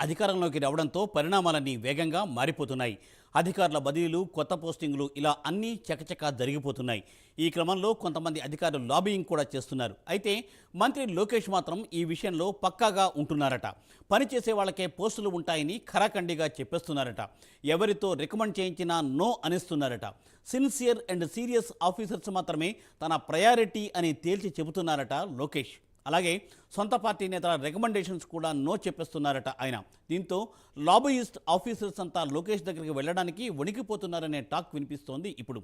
అధికారంలోకి రావడంతో పరిణామాలన్నీ వేగంగా మారిపోతున్నాయి. అధికారుల బదిలీలు కొత్త పోస్టింగ్లు ఇలా అన్నీ చకచకా జరిగిపోతున్నాయి. ఈ క్రమంలో కొంతమంది అధికారులు లాబియింగ్ కూడా చేస్తున్నారు. అయితే మంత్రి లోకేష్ మాత్రం ఈ విషయంలో పక్కాగా ఉంటున్నారట. పనిచేసే వాళ్ళకే పోస్టులు ఉంటాయని ఖరాఖండిగా చెప్పేస్తున్నారట. ఎవరితో రికమెండ్ చేయించినా నో అనిస్తున్నారట. సిన్సియర్ అండ్ సీరియస్ ఆఫీసర్స్ మాత్రమే తన ప్రయారిటీ అని తేల్చి చెబుతున్నారట లోకేష్. అలాగే సొంత పార్టీ నేతల రికమెండేషన్స్ కూడా నో చెప్పేస్తున్నారట ఆయన. దీంతో లాబయిస్ట్ ఆఫీసర్స్ అంతా లోకేష్ దగ్గరికి వెళ్ళడానికి వణికిపోతున్నారనే టాక్ వినిపిస్తోంది ఇప్పుడు.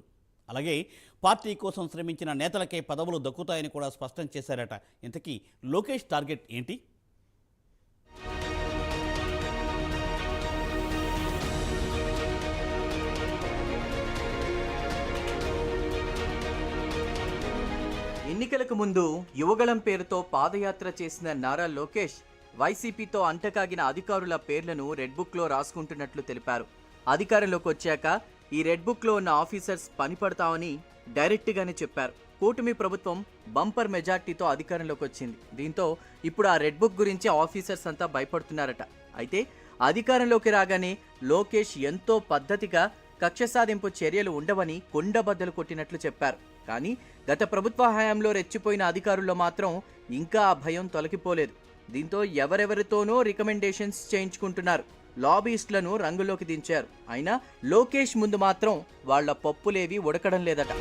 అలాగే పార్టీ కోసం శ్రమించిన నేతలకే పదవులు దక్కుతాయని కూడా స్పష్టం చేశారట. ఇంతకీ లోకేష్ టార్గెట్ ఏంటి? ఎన్నికలకు ముందు యువగళం పేరుతో పాదయాత్ర చేసిన నారా లోకేష్ వైసీపీతో అంటకాగిన అధికారుల పేర్లను రెడ్ బుక్లో రాసుకుంటున్నట్లు తెలిపారు. అధికారంలోకి వచ్చాక ఈ రెడ్ బుక్లో ఉన్న ఆఫీసర్స్ పనిపడతామని డైరెక్ట్గానే చెప్పారు. కూటమి ప్రభుత్వం బంపర్ మెజార్టీతో అధికారంలోకి వచ్చింది. దీంతో ఇప్పుడు ఆ రెడ్ బుక్ గురించి ఆఫీసర్స్ అంతా భయపడుతున్నారట. అయితే అధికారంలోకి రాగానే లోకేష్ ఎంతో పద్ధతిగా కక్ష సాధింపు చర్యలు ఉండవని కొండబద్దలు కొట్టినట్లు చెప్పారు. కానీ గత ప్రభుత్వ హయాంలో రెచ్చిపోయిన అధికారుల్లో మాత్రం ఇంకా ఆ భయం తొలగిపోలేదు. దీంతో ఎవరెవరితోనో రికమెండేషన్స్ చేయించుకుంటున్నారు. లాబీస్ట్లను రంగులోకి దించారు. అయినా లోకేష్ ముందు మాత్రం వాళ్ళ పప్పులేవి ఉడకడం లేదట.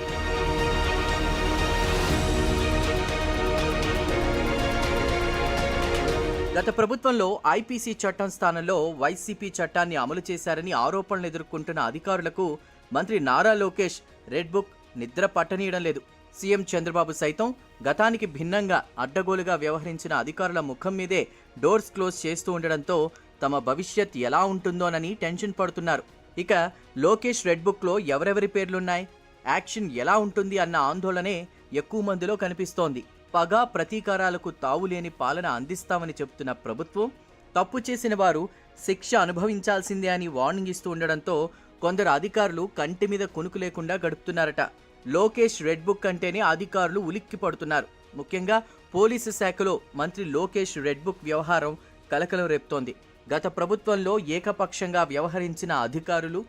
గత ప్రభుత్వంలో ఐపీసీ చట్టం స్థానంలో వైసీపీ చట్టాన్ని అమలు చేశారని ఆరోపణలు ఎదుర్కొంటున్న అధికారులకు మంత్రి నారా లోకేష్ రెడ్ బుక్ నిద్ర పట్టనీయడం లేదు. సీఎం చంద్రబాబు సైతం గతానికి భిన్నంగా అడ్డగోలుగా వ్యవహరించిన అధికారుల ముఖం మీదే డోర్స్ క్లోజ్ చేస్తూ ఉండడంతో తమ భవిష్యత్ ఎలా ఉంటుందోనని టెన్షన్ పడుతున్నారు. ఇక లోకేష్ రెడ్ బుక్లో ఎవరెవరి పేర్లున్నాయి? యాక్షన్ ఎలా ఉంటుంది అన్న ఆందోళనే ఎక్కువ మందిలో కనిపిస్తోంది. పగ ప్రతీకారాలకు తావులేని పాలన అందిస్తామని చెబుతున్న ప్రభుత్వం తప్పు చేసిన వారు శిక్ష అనుభవించాల్సిందే అని వార్నింగ్ ఇస్తూ ఉండడంతో కొందరు అధికారులు కంటి మీద కునుకు లేకుండా గడుపుతున్నారట. లోకేష్ రెడ్ బుక్ అంటేనే అధికారులు ఉలిక్కి పడుతున్నారు. ముఖ్యంగా పోలీసు శాఖలో మంత్రి లోకేష్ రెడ్ బుక్ వ్యవహారం కలకలం రేపుతోంది. గత ప్రభుత్వంలో ఏకపక్షంగా వ్యవహరించిన అధికారులు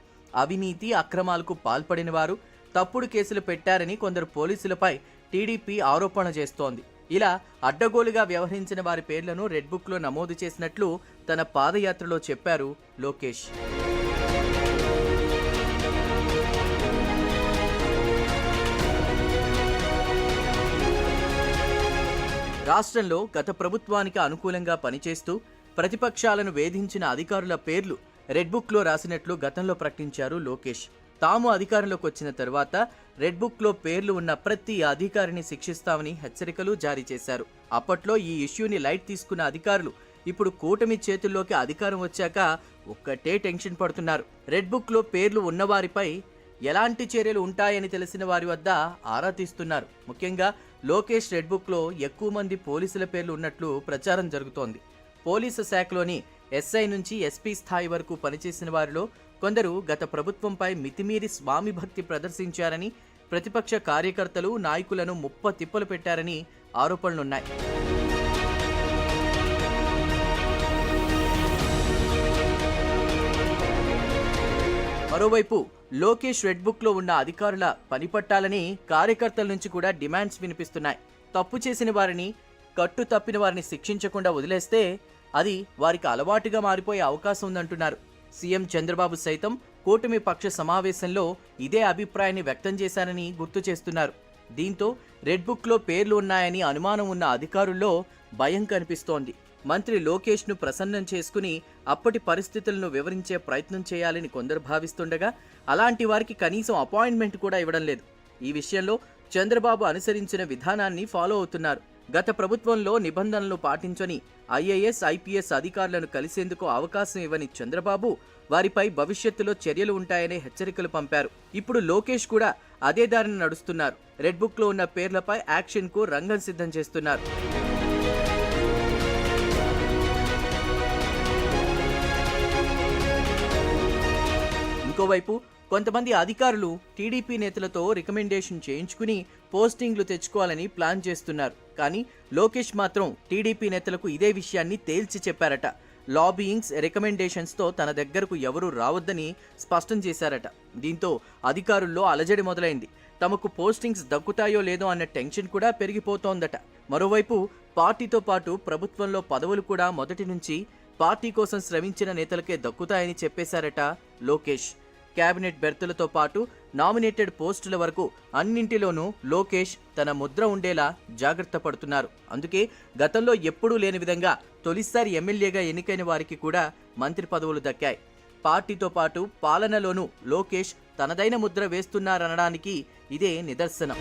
అవినీతి అక్రమాలకు పాల్పడిన వారు తప్పుడు కేసులు పెట్టారని కొందరు పోలీసులపై టీడీపీ ఆరోపణ చేస్తోంది. ఇలా అడ్డగోలుగా వ్యవహరించిన వారి పేర్లను రెడ్ బుక్లో నమోదు చేసినట్లు తన పాదయాత్రలో చెప్పారు లోకేష్. రాష్ట్రంలో గత ప్రభుత్వానికి అనుకూలంగా పనిచేస్తూ ప్రతిపక్షాలను వేధించిన అధికారుల పేర్లు రెడ్ బుక్లో రాసినట్లు గతంలో ప్రకటించారు లోకేష్. తాము అధికారంలోకి వచ్చిన తర్వాత రెడ్ బుక్లో పేర్లు ఉన్న ప్రతి అధికారిని శిక్షిస్తామని హెచ్చరికలు జారీ చేశారు. అప్పట్లో ఈ ఇష్యూని లైట్ తీసుకున్న అధికారులు ఇప్పుడు కూటమి చేతుల్లోకి అధికారం వచ్చాక ఒక్కటే టెన్షన్ పడుతున్నారు. రెడ్ బుక్లో పేర్లు ఉన్నవారిపై ఎలాంటి చర్యలు ఉంటాయని తెలిసిన వారి వద్ద ఆరా తీస్తున్నారు. ముఖ్యంగా లోకేష్ రెడ్ బుక్లో ఎక్కువ మంది పోలీసుల పేర్లు ఉన్నట్లు ప్రచారం జరుగుతోంది. పోలీసు శాఖలోని ఎస్ఐ నుంచి ఎస్పీ స్థాయి వరకు పనిచేసిన వారిలో కొందరు గత ప్రభుత్వంపై మితిమీరి స్వామి భక్తి ప్రదర్శించారని ప్రతిపక్ష కార్యకర్తలు నాయకులను ముప్ప తిప్పలు పెట్టారని ఆరోపణలున్నాయి. మరోవైపు లోకేష్ రెడ్ బుక్లో ఉన్న అధికారుల పనిపట్టాలని కార్యకర్తల నుంచి కూడా డిమాండ్స్ వినిపిస్తున్నాయి. తప్పు చేసిన వారిని కట్టు తప్పిన వారిని శిక్షించకుండా వదిలేస్తే అది వారికి అలవాటుగా మారిపోయే అవకాశం ఉందంటున్నారు. సీఎం చంద్రబాబు సైతం కూటమి పక్ష సమావేశంలో ఇదే అభిప్రాయాన్ని వ్యక్తం చేశారని గుర్తు చేస్తున్నారు. దీంతో రెడ్ బుక్లో పేర్లు ఉన్నాయని అనుమానం ఉన్న అధికారుల్లో భయం కనిపిస్తోంది. మంత్రి లోకేష్ను ప్రసన్నం చేసుకుని అప్పటి పరిస్థితులను వివరించే ప్రయత్నం చేయాలని కొందరు భావిస్తుండగా అలాంటి వారికి కనీసం అపాయింట్మెంట్ కూడా ఇవ్వడం లేదు. ఈ విషయంలో చంద్రబాబు అనుసరించిన విధానాన్ని ఫాలో అవుతున్నారు. గత ప్రభుత్వంలో నిబంధనలు పాటించని ఐఏఎస్ ఐపీఎస్ అధికారులను కలిసేందుకు అవకాశం ఇవ్వని చంద్రబాబు వారిపై భవిష్యత్తులో చర్యలు ఉంటాయనే హెచ్చరికలు పంపారు. ఇప్పుడు లోకేష్ కూడా అదే దారిని నడుస్తున్నారు. రెడ్ బుక్లో ఉన్న పేర్లపై యాక్షన్కు రంగం సిద్ధం చేస్తున్నారు. ఇంకోవైపు కొంతమంది అధికారులు టీడీపీ నేతలతో రికమెండేషన్ చేయించుకుని పోస్టింగ్లు తెచ్చుకోవాలని ప్లాన్ చేస్తున్నారు. కానీ లోకేష్ మాత్రం టీడీపీ నేతలకు ఇదే విషయాన్ని తేల్చి చెప్పారట. లాబీయింగ్స్ రికమెండేషన్స్తో తన దగ్గరకు ఎవరూ రావద్దని స్పష్టం చేశారట. దీంతో అధికారుల్లో అలజడి మొదలైంది. తమకు పోస్టింగ్స్ దక్కుతాయో లేదో అన్న టెన్షన్ కూడా పెరిగిపోతోందట. మరోవైపు పార్టీతో పాటు ప్రభుత్వంలో పదవులు కూడా మొదటి నుంచి పార్టీ కోసం శ్రమించిన నేతలకే దక్కుతాయని చెప్పేశారట లోకేష్. కేబినెట్ బెర్తులతో పాటు నామినేటెడ్ పోస్టుల వరకు అన్నింటిలోనూ లోకేష్ తన ముద్ర ఉండేలా జాగ్రత్త పడుతున్నారు. అందుకే గతంలో ఎప్పుడూ లేని విధంగా తొలిసారి ఎమ్మెల్యేగా ఎన్నికైన వారికి కూడా మంత్రి పదవులు దక్కాయి. పార్టీతో పాటు పాలనలోనూ లోకేష్ తనదైన ముద్ర వేస్తున్నారనడానికి ఇదే నిదర్శనం.